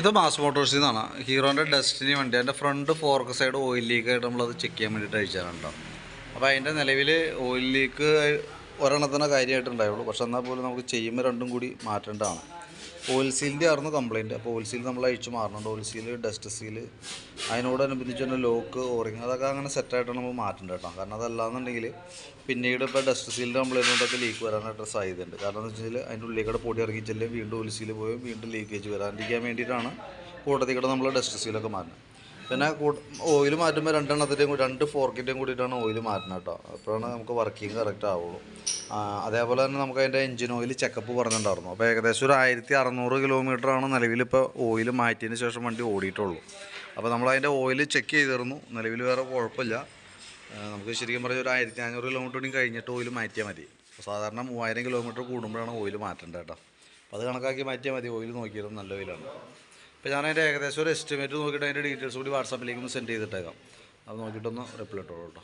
ഇത് മാസ് മോട്ടോഴ്സിൽ നിന്നാണ് ഹീറോന്റെ ഡെസ്റ്റിനി വണ്ടി. അതിന്റെ front fork side oil leak ആയിട്ട് നമ്മളത് ചെക്ക് ചെയ്യാൻ വേണ്ടിയിട്ട് അയച്ചാണ് കേട്ടോ അപ്പോൾ അതിന്റെ നിലവിൽ ഓയിൽ ലീക്ക് ഒരെണ്ണത്തിനെ കാര്യമായിട്ടുണ്ടായുള്ളൂ പക്ഷെ എന്നാൽ പോലും നമുക്ക് ചെയ്യുമ്പോൾ രണ്ടും കൂടി മാറ്റേണ്ടതാണ്. ഓയിൽ ആയിരുന്നു കംപ്ലയിന്റ് അപ്പോൾ ഓയിൽ സീൽ നമ്മൾ അഴിച്ചു മാറണുണ്ട്. ഓയിൽ ഡസ്റ്റ് സീൽ അതിനോടനുബന്ധിച്ച് തന്നെ ലോക്ക് ഓറിങ് അതൊക്കെ അങ്ങനെ സെറ്റായിട്ടാണ് നമ്മൾ മാറ്റേണ്ടത് കേട്ടോ കാരണം അതല്ലാന്നുണ്ടെങ്കിൽ പിന്നീട് ഇപ്പോൾ ഡസ്റ്റ് സീലിന്റെ കംപ്ലയിന്റ് കൊണ്ടൊക്കെ ലീക്ക് വരാനായിട്ട് സാധ്യതയുണ്ട് കാരണം എന്ന് വെച്ചാൽ അതിന്റെ ഉള്ളിലേക്കൂടെ പൊടി ഇറങ്ങി വീണ്ടും ഓയിൽ പോയി വീണ്ടും ലീക്കേജ് വരാണ്ടിരിക്കാൻ വേണ്ടിയിട്ടാണ് കൂട്ടത്തിൽ കൂടെ നമ്മൾ ഡസ്റ്റ് സീലൊക്കെ മാറ്റുന്നത്. പിന്നെ ഓയിൽ മാറ്റുമ്പോൾ രണ്ടെണ്ണത്തിന്റെയും രണ്ട് ഫോർക്കിന്റെയും കൂടിയിട്ടാണ് ഓയിൽ മാറ്റുന്നത് കേട്ടോ അപ്പോഴാണ് നമുക്ക് വർക്കിംഗ് കറക്റ്റ് ആവുള്ളൂ. അതേപോലെ തന്നെ നമുക്ക് അതിന്റെ എഞ്ചിൻ ഓയിൽ ചെക്കപ്പ് പറഞ്ഞിട്ടുണ്ടായിരുന്നു. അപ്പോൾ ഏകദേശം ഒരു ആയിരത്തി അറുന്നൂറ് കിലോമീറ്ററാണ് നിലവിൽ ഇപ്പോൾ ഓയിൽ മാറ്റിയതിന് ശേഷം വണ്ടി ഓടിയിട്ടുള്ളൂ. അപ്പോൾ നമ്മൾ അതിന്റെ ഓയിൽ ചെക്ക് ചെയ്തിരുന്നു. നിലവിൽ വേറെ കുഴപ്പമില്ല. നമുക്ക് ശരിക്കും പറഞ്ഞാൽ ഒരു ആയിരത്തി അഞ്ഞൂറ് കിലോമീറ്റർ കഴിഞ്ഞിട്ട് ഓയിൽ മാറ്റിയാൽ മതി. സാധാരണ മൂവായിരം കിലോമീറ്റർ കൂടുമ്പോഴാണ് ഓയിൽ മാറ്റേണ്ടത് കേട്ടോ. അപ്പോൾ അത് കണക്കാക്കി മാറ്റിയാൽ മതി. ഓയിൽ നോക്കിയാലും നല്ല ഓയിലാണ് അപ്പോൾ ഞാൻ അതിന്റെ ഏകദേശം ഒരു എസ്റ്റിമേറ്റ് നോക്കിയിട്ട് അതിന്റെ ഡീറ്റെയിൽസ് കൂടി വാട്സാപ്പിലേക്ക് ഒന്ന് സെൻഡ് ചെയ്തിട്ടേക്കാം. അത് നോക്കിയിട്ടൊന്ന് റിപ്ലൈ ഇട്ടോളൂ കേട്ടോ.